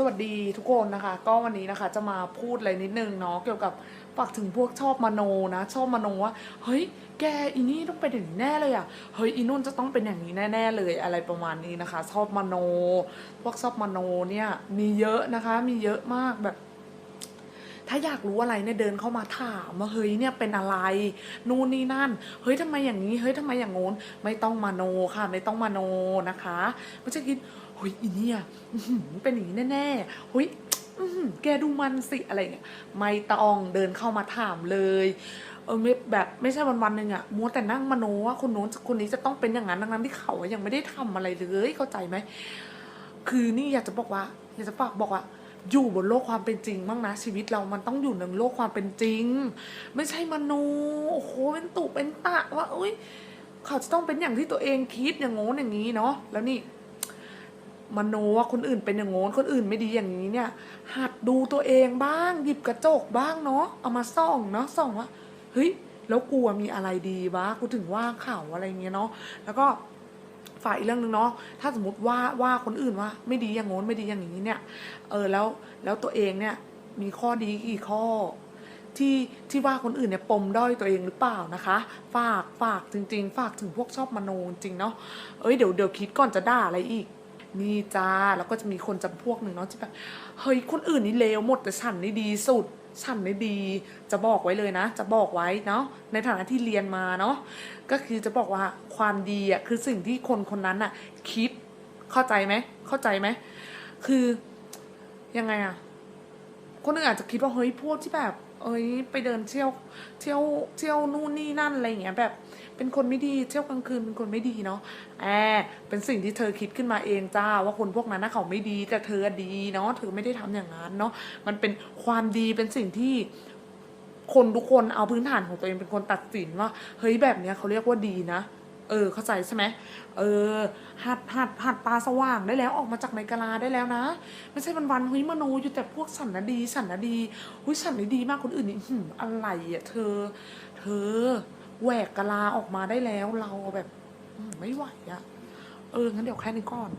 สวัสดีทุกคนนะคะ ก็วันนี้นะคะจะมาพูดอะไรนิดนึงเนาะเกี่ยวกับฝากถึงพวกชอบมโนนะ ชอบมโนว่าเฮ้ยแกอีนี่ต้องเป็นอย่างนี้แน่เลยอะเฮ้ยอีนุ่นจะต้องเป็นอย่างนี้แน่ ๆ เลยอะไรประมาณนี้นะคะ ชอบมโน พวกชอบมโนเนี่ยมีเยอะนะคะ มีเยอะมากแบบ ถ้าอยากรู้อะไรเนี่ยเดินเข้ามาถามว่าเฮ้ยเนี่ยเป็นอะไร นู่นนี่นั่น เฮ้ยทำไมอย่างนี้ เฮ้ยทำไมอย่างโน้น ไม่ต้องมาโนค่ะ ไม่ต้องมาโนนะคะไม่ใช่คิดเฮ้ยอีเนี่ยอื้อหือเป็นอย่างนี้แน่ๆเฮ้ยแกดูมันสิอะไรเงี้ยไม่ต้องเดินเข้ามาถามเลยเออไม่แบบไม่ใช่วันวันๆหนึ่งอะมัวแต่นั่งมโนว่าคนโน้นคนนี้จะต้องเป็นอย่างนั้นดังนั้นที่เขายังไม่ได้ทำอะไรเลยเข้าใจไหม คือนี่อยากจะบอกว่า อยากจะฝากบอกว่า อยู่บนโลกความเป็นจริงบ้างนะชีวิตเรามันต้องอยู่ในโลกความเป็นจริง ไม่ใช่มโนโอ้โหเป็นตุเป็นตะว่าอุ้ยเขาจะต้องเป็นอย่างที่ตัวเองคิดอย่างโน้นอย่างนี้เนาะแล้วนี่มโนว่าคนอื่นเป็นอย่างโน้นคนอื่นไม่ดีอย่างนี้เนี่ย หัดดูตัวเองบ้าง หยิบกระจกบ้างเนาะเอามาส่องเนาะส่องว่าเฮ้ยแล้วกูอะมีอะไรดีวะกูถึงว่าเขาอะไรเงี้ยเนาะแล้วก็ ฝ่ายอีกเรื่องหนึ่งเนาะถ้าสมมติว่าว่าคนอื่นว่าไม่ดีอย่างโน้นไม่ดีอย่างนี้เนี่ยเออแล้วแล้วตัวเองเนี่ยมีข้อดีกี่ข้อที่ที่ว่าคนอื่นเนี่ยปมด้อยตัวเองหรือเปล่านะคะ ฝากฝากจริง ๆ ฝากถึงพวกชอบมโนจริงเนาะเอ้ยเดี๋ยวเดี๋ยวคิดก่อนจะด่าอะไรอีกนี่จ้าแล้วก็จะมีคนจำพวกหนึ่งเนาะที่แบบเฮ้ยคนอื่นนี่เลวหมดแต่ฉันนี่ดีสุดฉันไม่ดีจะบอกไว้เลยนะ จะบอกไว้เนาะในฐานะที่เรียนมาเนาะก็คือจะบอกว่าความดีอะคือสิ่งที่คนคนนั้นอะ คิดเข้าใจไหมเข้าใจไหมคือยังไงอะคนอื่นอาจจะคิดว่าเฮ้ยพวกที่แบบ เอ้ยไปเดินเที่ยวเที่ยวเที่ยวนู่นนี่นั่นอะไรอย่างเงี้ยแบบ เป็นคนไม่ดีเที่ยวกลางคืนเป็นคนไม่ดีเนาะแอบเป็นสิ่งที่เธอคิดขึ้นมาเองจ้า ว่าคนพวกนั้นนะเขาไม่ดีแต่เธอดีเนาะเธอไม่ได้ทำอย่างนั้นเนาะมันเป็นความดีเป็นสิ่งที่คนทุกคนเอาพื้นฐานของตัวเองเป็นคนตัดสินว่าเฮ้ยแบบเนี้ยเขาเรียกว่าดีนะเออเข้าใจใช่ไหมเออหัดหัดหัดตาสว่างได้แล้วออกมาจากในกะลาได้แล้วนะ ไม่ใช่วันๆเฮ้ยมโนอยู่แต่พวกสันนะดีสันนะดีเฮ้ยสันนี่ดีมากคนอื่นนี่อะไรอะเธอ เธอ แหวกกะลาออกมาได้แล้วเราแบบไม่ไหวอะเอองั้นเดี๋ยวแค่นี้ก่อน